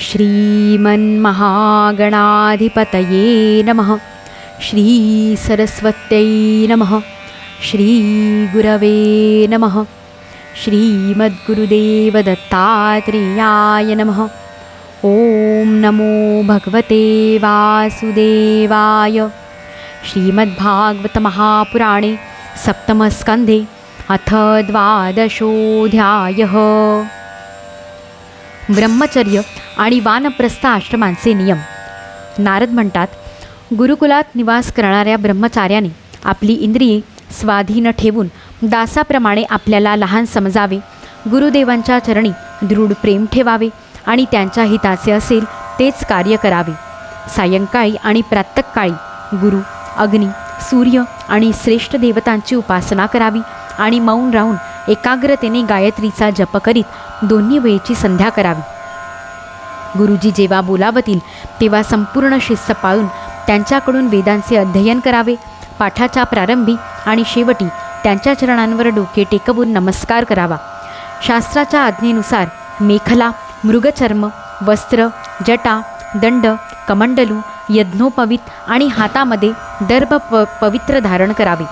श्रीमन्महागणाधिपतये नमः। श्रीसरस्वत्यै नमः। श्रीगुरवे नमः। श्रीमद्गुरुदेवदत्तात्रेयाय नमः। ॐ नमो भगवते वासुदेवाय। श्रीमद्भागवतमहापुराणे सप्तमस्कन्धे अथ द्वादशोऽध्यायः ब्रह्मचर्य आणि वानप्रस्थ आश्रमांचे नियम. नारद म्हणतात गुरुकुलात निवास करणाऱ्या ब्रह्मचार्याने आपली इंद्रिये स्वाधीन ठेवून दासाप्रमाणे आपल्याला लहान समजावे गुरुदेवांच्या चरणी दृढ प्रेम ठेवावे आणि त्यांच्या हिताचे असेल तेच कार्य करावे. सायंकाळी आणि प्रातकाळी गुरु अग्नी सूर्य आणि श्रेष्ठ देवतांची उपासना करावी आणि मौन राहून एकाग्रतेने गायत्रीचा जप करीत दोन्ही वेळची संध्या करावी. गुरुजी जेव्हा बोलावतील तेव्हा संपूर्ण शिस्त पाळून त्यांच्याकडून वेदांचे अध्ययन करावे. पाठाच्या प्रारंभी आणि शेवटी त्यांच्या चरणांवर डोके टेकवून नमस्कार करावा. शास्त्राच्या आज्ञेनुसार मेखला मृगचर्म वस्त्र जटा दंड कमंडलू यज्ञोपवित आणि हातामध्ये दर्भ प पवित्र धारण करावे.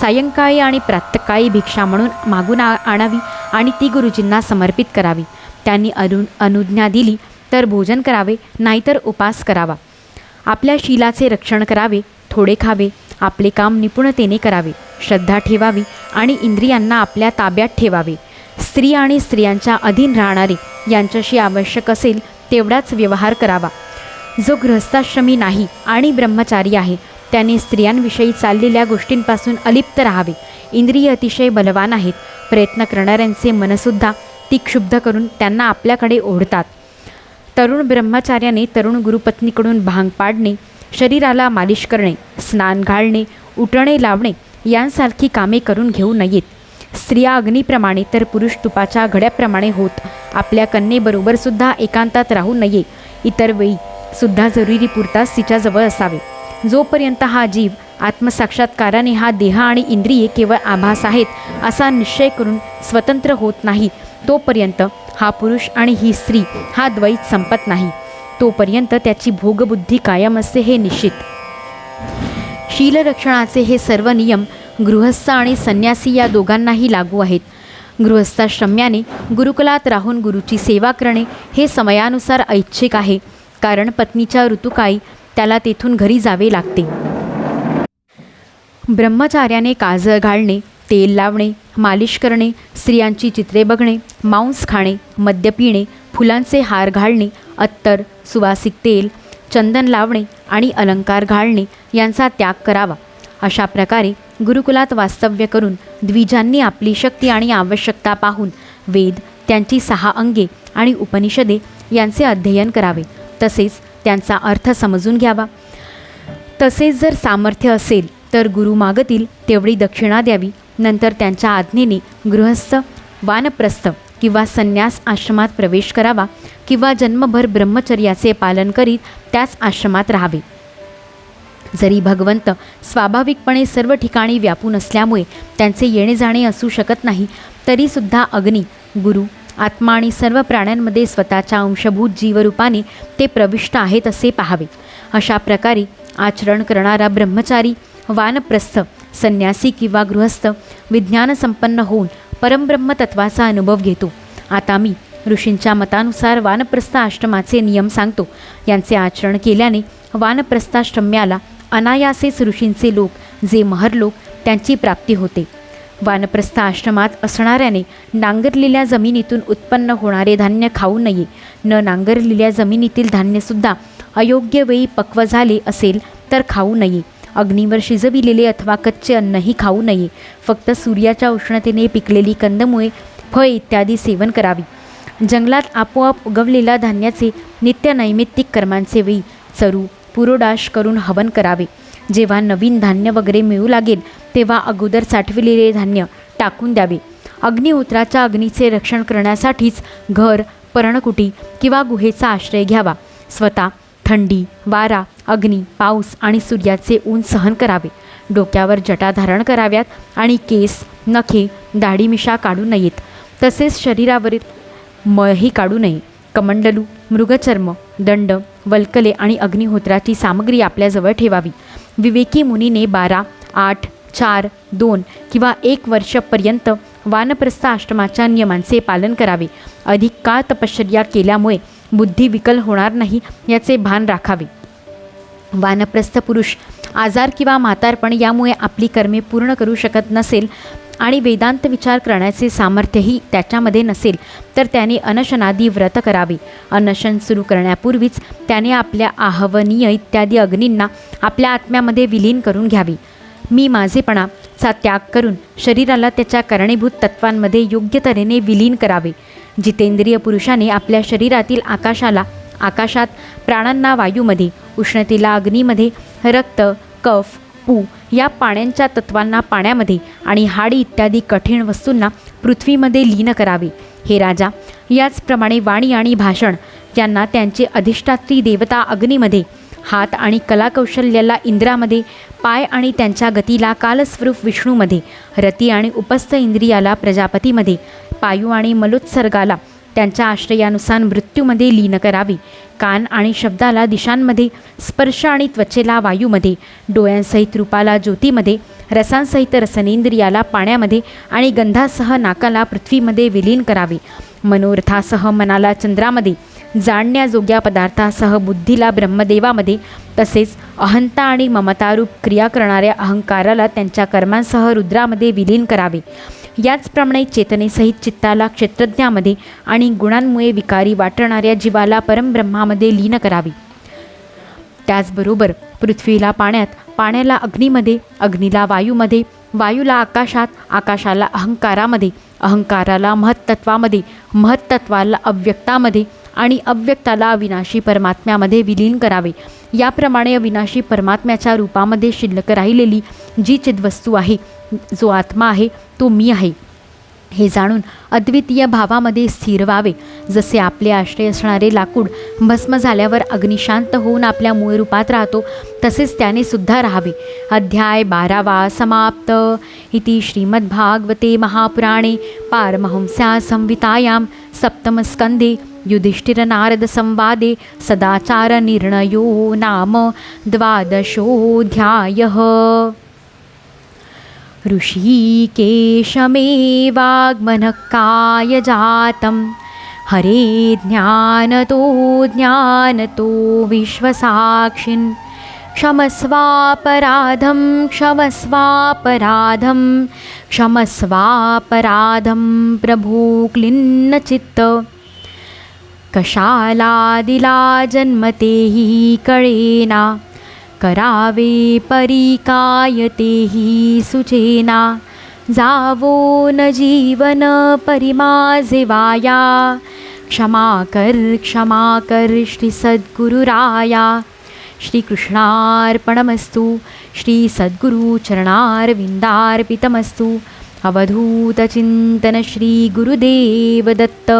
सायंकाळी आणि प्रातकाळी भिक्षा म्हणून मागून आ आणावी. आणि ती गुरुजींना समर्पित करावी. त्यांनी अनु अनुज्ञा दिली तर भोजन करावे नाहीतर उपास करावा. आपल्या शिलाचे रक्षण करावे थोडे खावे आपले काम निपुणतेने करावे श्रद्धा ठेवावी आणि इंद्रियांना आपल्या ताब्यात ठेवावे. स्त्री आणि स्त्रियांच्या अधीन राहणारे यांच्याशी आवश्यक असेल तेवढाच व्यवहार करावा. जो गृहस्थाश्रमी नाही आणि ब्रह्मचारी आहे त्यांनी स्त्रियांविषयी चाललेल्या गोष्टींपासून अलिप्त राहावे. इंद्रिय अतिशय बलवान आहेत. प्रयत्न करणाऱ्यांचे मनसुद्धा ती क्षुब्ध करून त्यांना आपल्याकडे ओढतात. तरुण ब्रह्मचार्याने तरुण गुरुपत्नीकडून भांग पाडणे शरीराला मालिश करणे स्नान घालणे उटणे लावणे यांसारखी कामे करून घेऊ नयेत. स्त्रिया अग्नीप्रमाणे तर पुरुष तुपाच्या घड्याप्रमाणे होत आपल्या कन्येबरोबरसुद्धा एकांतात राहू नये. इतर वेळी सुद्धा जरुरी पुरताच तिच्याजवळ असावे. जोपर्यंत हा जीव आत्मसाक्षात्काराने हा देह आणि इंद्रिये केवळ आभास आहेत असा निश्चय करून स्वतंत्र होत नाही तोपर्यंत हा पुरुष आणि ही स्त्री हा द्वैत संपत नाही. तोपर्यंत त्याची भोगबुद्धी कायम असते हे निश्चित. शीलरक्षणाचे हे सर्व नियम गृहस्थ आणि संन्यासी या दोघांनाही लागू आहेत. गृहस्थाश्रम्याने गुरुकुलात राहून गुरुची सेवा करणे हे समयानुसार ऐच्छिक आहे कारण पत्नीच्या ऋतुकाळी त्याला तेथून घरी जावे लागते. ब्रह्मचार्याने काजळ घालणे तेल लावणे मालिश करणे स्त्रियांची चित्रे बघणे मांस खाणे मद्य पिणे फुलांचे हार घालणे अत्तर सुवासिक तेल चंदन लावणे आणि अलंकार घालणे यांचा त्याग करावा. अशा प्रकारे गुरुकुलात वास्तव्य करून द्विजांनी आपली शक्ती आणि आवश्यकता पाहून वेद त्यांची सहा अंगे आणि उपनिषदे यांचे अध्ययन करावे. तसेच त्यांचा अर्थ समजून घ्यावा. तसेच जर सामर्थ्य असेल तर गुरु मागतील तेवढी दक्षिणा द्यावी. नंतर त्यांच्या आज्ञेने गृहस्थ वानप्रस्थ किंवा संन्यास आश्रमात प्रवेश करावा किंवा जन्मभर ब्रह्मचर्याचे पालन करीत त्याच आश्रमात राहावे. जरी भगवंत स्वाभाविकपणे सर्व ठिकाणी व्यापून असल्यामुळे त्यांचे येणे जाणे असू शकत नाही तरीसुद्धा अग्नी गुरु आत्मा आणि सर्व प्राण्यांमध्ये स्वतःच्या अंशभूत जीवरूपाने ते प्रविष्ट आहेत असे पाहावे. अशा प्रकारे आचरण करणारा ब्रह्मचारी वानप्रस्थ संन्यासी किंवा गृहस्थ विज्ञानसंपन्न होऊन परमब्रह्मतत्वाचा अनुभव घेतो. आता मी ऋषींच्या मतानुसार वानप्रस्थ आश्रमाचे नियम सांगतो. यांचे आचरण केल्याने वानप्रस्थाश्रम्याला अनायासेच ऋषींचे लोक जे महरलोक त्यांची प्राप्ती होते. वानप्रस्थ आश्रमात असणाऱ्याने नांगरलेल्या जमिनीतून उत्पन्न होणारे धान्य खाऊ नये. न नांगरलेल्या जमिनीतील धान्यसुद्धा अयोग्य वेळी पक्व झाले असेल तर खाऊ नये. अग्नीवर शिजविलेले अथवा कच्चे अन्नही खाऊ नये. फक्त सूर्याच्या उष्णतेने पिकलेली कंदमुळे फळ इत्यादी सेवन करावी. जंगलात आपोआप उगवलेल्या धान्याचे नित्य नैमित्तिक कर्मांचे वेळी चरू पुरोडाश करून हवन करावे. जेव्हा नवीन धान्य वगैरे मिळू लागेल तेव्हा अगोदर साठविलेले धान्य टाकून द्यावे. अग्निहोत्राच्या अग्नीचे रक्षण करण्यासाठीच घर पर्णकुटी किंवा गुहेचा आश्रय घ्यावा. स्वतः थंडी वारा अग्नी पाऊस आणि सूर्याचे ऊन सहन करावे. डोक्यावर जटा धारण कराव्यात आणि केस नखे दाढीमिशा काढू नयेत. तसेच शरीरावरील मळही काढू नये. कमंडलू मृगचर्म दंड वल्कले आणि अग्निहोत्राची सामग्री आपल्याजवळ ठेवावी. विवेकी मुनीने बारा आठ चार दोन किंवा एक वर्षपर्यंत वानप्रस्थ आश्रमाच्या नियमांचे पालन करावे. अधिक काळ तपश्चर्या केल्यामुळे बुद्धी विकल होणार नाही याचे भान राखावे. वानप्रस्थ पुरुष आजार किंवा म्हातारपण यामुळे आपली कर्मे पूर्ण करू शकत नसेल आणि वेदांत विचार करण्याचे सामर्थ्यही त्याच्यामध्ये नसेल तर त्याने अनशनादी व्रत करावे. अनशन सुरू करण्यापूर्वीच त्याने आपल्या आहवनीय इत्यादी अग्नींना आपल्या आत्म्यामध्ये विलीन करून घ्यावी. मी माझेपणाचा त्याग करून शरीराला त्याच्या कारणीभूत तत्वांमध्ये योग्य तऱ्हेने विलीन करावे. जितेंद्रिय पुरुषाने आपल्या शरीरातील आकाशाला आकाशात प्राणांना वायूमध्ये उष्णतेला अग्नीमध्ये रक्त कफ पू या पाण्यांच्या तत्वांना पाण्यामध्ये आणि हाडी इत्यादी कठीण वस्तूंना पृथ्वीमध्ये लीन करावे. हे राजा याचप्रमाणे वाणी आणि भाषण यांना त्यांचे अधिष्ठात्री देवता अग्नीमध्ये हात आणि कलाकौशल्याला इंद्रामध्ये पाय आणि त्यांच्या गतीला कालस्वरूप विष्णूमध्ये रती आणि उपस्थ इंद्रियाला प्रजापतीमध्ये पायू आणि मलोत्सर्गाला त्यांच्या आश्रयानुसार मृत्यूमध्ये लीन करावे. कान आणि शब्दाला दिशांमध्ये स्पर्श आणि त्वचेला वायूमध्ये डोळ्यांसहित रूपाला ज्योतीमध्ये रसांसहित रसनेंद्रियाला पाण्यामध्ये आणि गंधासह नाकाला पृथ्वीमध्ये विलीन करावे. मनोरथासह मनाला चंद्रामध्ये जाणण्याजोग्या पदार्थासह बुद्धीला ब्रह्मदेवामध्ये तसेच अहंता आणि ममतारूप क्रिया करणाऱ्या अहंकाराला त्यांच्या कर्मांसह रुद्रामध्ये विलीन करावे. याचप्रमाणे चेतनेसहित चित्ताला क्षेत्रज्ञामध्ये आणि गुणांमुळे विकारी वाटणाऱ्या जीवाला परमब्रह्मामध्ये लीन करावे. त्याचबरोबर पृथ्वीला पाण्यात पाण्याला अग्नीमध्ये अग्नीला वायूमध्ये वायूला आकाशात आकाशाला अहंकारामध्ये अहंकाराला महत्त्वामध्ये महत्त्वाला अव्यक्तामध्ये आणि अव्यक्ताला अविनाशी परमात्म्यामध्ये विलीन करावे. याप्रमाणे अविनाशी परमात्म्याच्या रूपामध्ये शिल्लक राहिलेली जी चिद्वस्तू आहे जो आत्मा आहे तो मी आहे. हे जाणून अद्वितीय भावामध्ये स्थिर व्हावे. जसे आपले आश्रय असणारे लाकूड भस्म झाल्यावर अग्निशांत होऊन आपल्या मूळ रूपात राहतो तसेच त्याने सुद्धा राहावे. अध्याय बारावा समाप्त. इति श्रीमद्भागवते महापुराणे पारमहंस्या संवितायां सप्तमस्कंदे युधिष्ठिरनारदसंवादे सदाचारनिर्णयो नाम द्वादशोऽध्यायः। काय जातं हरे ज्ञानतो ज्ञानतो विश्वसाक्षिन् क्षमस्वापराधं क्षमस्वापराधं क्षमस्वापराधं प्रभो क्लिन्नचित्त कशालादिला जन्म तेही कळेना करावे परी काय तेही सुचेना? जावो न जीवन परिमाझे वाया? क्षमा कर क्षमा कर श्री सद्गुरुराया। श्रीकृष्णार्पणमस्तु। श्री सद्गुरु अवधूतचिन्तन श्रीगुरुदेवदत्त